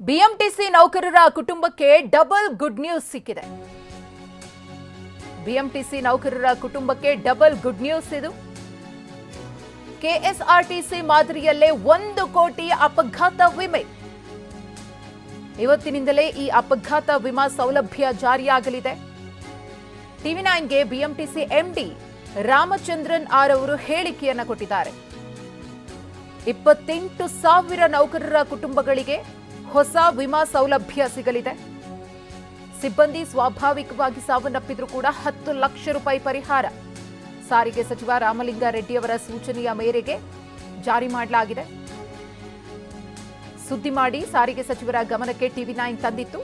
BMTC ನೌಕರರ ಕುಟುಂಬಕ್ಕೆ double good news ಸಿಕ್ಕಿದೆ. ಬಿಎಂಟಿಸಿ ನೌಕರರ ಕುಟುಂಬಕ್ಕೆ ಡಬಲ್ ಗುಡ್ ನ್ಯೂಸ್ ಇದು. ಕೆಎಸ್ಆರ್ಟಿಸಿ ಮಾದರಿಯಲ್ಲೇ ಒಂದು ಕೋಟಿ ಅಪಘಾತ ವಿಮೆ. ಇವತ್ತಿನಿಂದಲೇ ಈ ಅಪಘಾತ ವಿಮಾ ಸೌಲಭ್ಯ ಜಾರಿಯಾಗಲಿದೆ. ಟಿವಿ ನೈನ್ಗೆ ಬಿಎಂಟಿಸಿ ಎಂಡಿ ರಾಮಚಂದ್ರನ್ ಆರ್ ಅವರು ಹೇಳಿಕೆಯನ್ನು ಕೊಟ್ಟಿದ್ದಾರೆ. ಇಪ್ಪತ್ತೆಂಟು ಸಾವಿರ ನೌಕರರ ಕುಟುಂಬಗಳಿಗೆ ಹೊಸ ವಿಮಾ ಸೌಲಭ್ಯ ಸಿಗಲಿದೆ. ಸಿಬ್ಬಂದಿ ಸ್ವಾಭಾವಿಕವಾಗಿ ಸಾವನ್ನಪ್ಪಿದ್ರೂ ಕೂಡ ಹತ್ತು ಲಕ್ಷ ರೂಪಾಯಿ ಪರಿಹಾರ. ಸಾರಿಗೆ ಸಚಿವ ರಾಮಲಿಂಗಾರೆಡ್ಡಿಯವರ ಸೂಚನೆಯ ಮೇರೆಗೆ ಜಾರಿ ಮಾಡಲಾಗಿದೆ. ಸುದ್ದಿ ಮಾಡಿ ಸಾರಿಗೆ ಸಚಿವರ ಗಮನಕ್ಕೆ ಟಿವಿ ನೈನ್ ತಂದಿತ್ತು.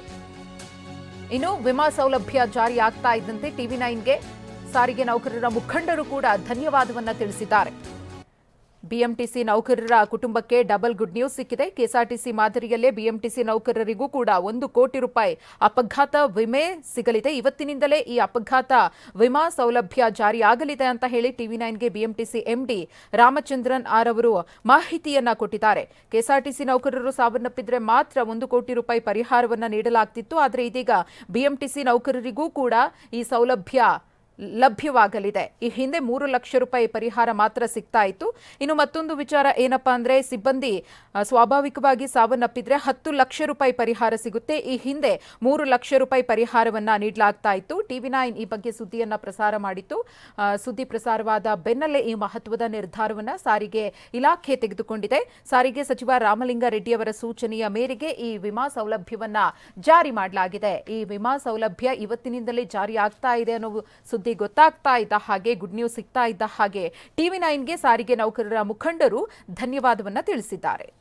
ಇನ್ನು ವಿಮಾ ಸೌಲಭ್ಯ ಜಾರಿ ಆಗ್ತಾ ಇದ್ದಂತೆ ಟಿವಿ ನೈನ್ಗೆ ಸಾರಿಗೆ ನೌಕರರ ಮುಖಂಡರು ಕೂಡ ಧನ್ಯವಾದವನ್ನ ತಿಳಿಸಿದ್ದಾರೆ. ಬಿಎಂಟಿಸಿ ನೌಕರರ ಕುಟುಂಬಕ್ಕೆ ಡಬಲ್ ಗುಡ್ ನ್ಯೂಸ್ ಸಿಕ್ಕಿದೆ. ಕೆಎಸ್ಆರ್ಟಿಸಿ ಮಾದರಿಯಲ್ಲೇ ಬಿಎಂಟಿಸಿ ನೌಕರರಿಗೂ ಕೂಡ ಒಂದು ಕೋಟಿ ರೂಪಾಯಿ ಅಪಘಾತ ವಿಮೆ ಸಿಗಲಿದೆ. ಇವತ್ತಿನಿಂದಲೇ ಈ ಅಪಘಾತ ವಿಮಾ ಸೌಲಭ್ಯ ಜಾರಿಯಾಗಲಿದೆ ಅಂತ ಹೇಳಿ ಟಿವಿ ನೈನ್ಗೆ ಬಿಎಂಟಿಸಿ ಎಂಡಿ ರಾಮಚಂದ್ರನ್ ಆರ್ ಅವರು ಮಾಹಿತಿಯನ್ನ ಕೊಟ್ಟಿದ್ದಾರೆ. ಕೆಎಸ್ಆರ್ಟಿಸಿ ನೌಕರರು ಸಾವನ್ನಪ್ಪಿದ್ರೆ ಮಾತ್ರ ಒಂದು ಕೋಟಿ ರೂಪಾಯಿ ಪರಿಹಾರವನ್ನು ನೀಡಲಾಗ್ತಿತ್ತು. ಆದರೆ ಇದೀಗ ಬಿಎಂಟಿಸಿ ನೌಕರರಿಗೂ ಕೂಡ ಈ ಸೌಲಭ್ಯ ಲಭ್ಯವಾಗಲಿದೆ. ಈ ಹಿಂದೆ ಮೂರು ಲಕ್ಷ ರೂಪಾಯಿ ಪರಿಹಾರ ಮಾತ್ರ ಸಿಗ್ತಾ ಇತ್ತು. ಇನ್ನು ಮತ್ತೊಂದು ವಿಚಾರ ಏನಪ್ಪಾ ಅಂದ್ರೆ, ಸಿಬ್ಬಂದಿ ಸ್ವಾಭಾವಿಕವಾಗಿ ಸಾವನ್ನಪ್ಪಿದ್ರೆ ಹತ್ತು ಲಕ್ಷ ರೂಪಾಯಿ ಪರಿಹಾರ ಸಿಗುತ್ತೆ. ಈ ಹಿಂದೆ ಮೂರು ಲಕ್ಷ ರೂಪಾಯಿ ಪರಿಹಾರವನ್ನ ನೀಡಲಾಗ್ತಾ ಇತ್ತು. ಟಿವಿ ನೈನ್ ಈ ಬಗ್ಗೆ ಸುದ್ದಿಯನ್ನ ಪ್ರಸಾರ ಮಾಡಿತ್ತು. ಸುದ್ದಿ ಪ್ರಸಾರವಾದ ಬೆನ್ನಲ್ಲೇ ಈ ಮಹತ್ವದ ನಿರ್ಧಾರವನ್ನ ಸಾರಿಗೆ ಇಲಾಖೆ ತೆಗೆದುಕೊಂಡಿದೆ. ಸಾರಿಗೆ ಸಚಿವ ರಾಮಲಿಂಗಾರೆಡ್ಡಿ ಅವರ ಸೂಚನೆಯ ಮೇರೆಗೆ ಈ ವಿಮಾ ಸೌಲಭ್ಯವನ್ನ ಜಾರಿ ಮಾಡಲಾಗಿದೆ. ಈ ವಿಮಾ ಸೌಲಭ್ಯ ಇವತ್ತಿನಿಂದಲೇ ಜಾರಿ ಆಗ್ತಾ ಇದೆ ಅನ್ನೋ ಸುದ್ದಿ ಗೊತ್ತಾಗ್ತಾ ಇದ್ದ ಹಾಗೆ ಗುಡ್ ನ್ಯೂಸ್ ಸಿಗ್ತಾ ಇದ್ದ ಹಾಗೆ ಟಿವಿ ನೈನ್ಗೆ ಸಾರಿಗೆ ನೌಕರರ ಮುಖಂಡರು ಧನ್ಯವಾದವನ್ನ ತಿಳಿಸಿದ್ದಾರೆ.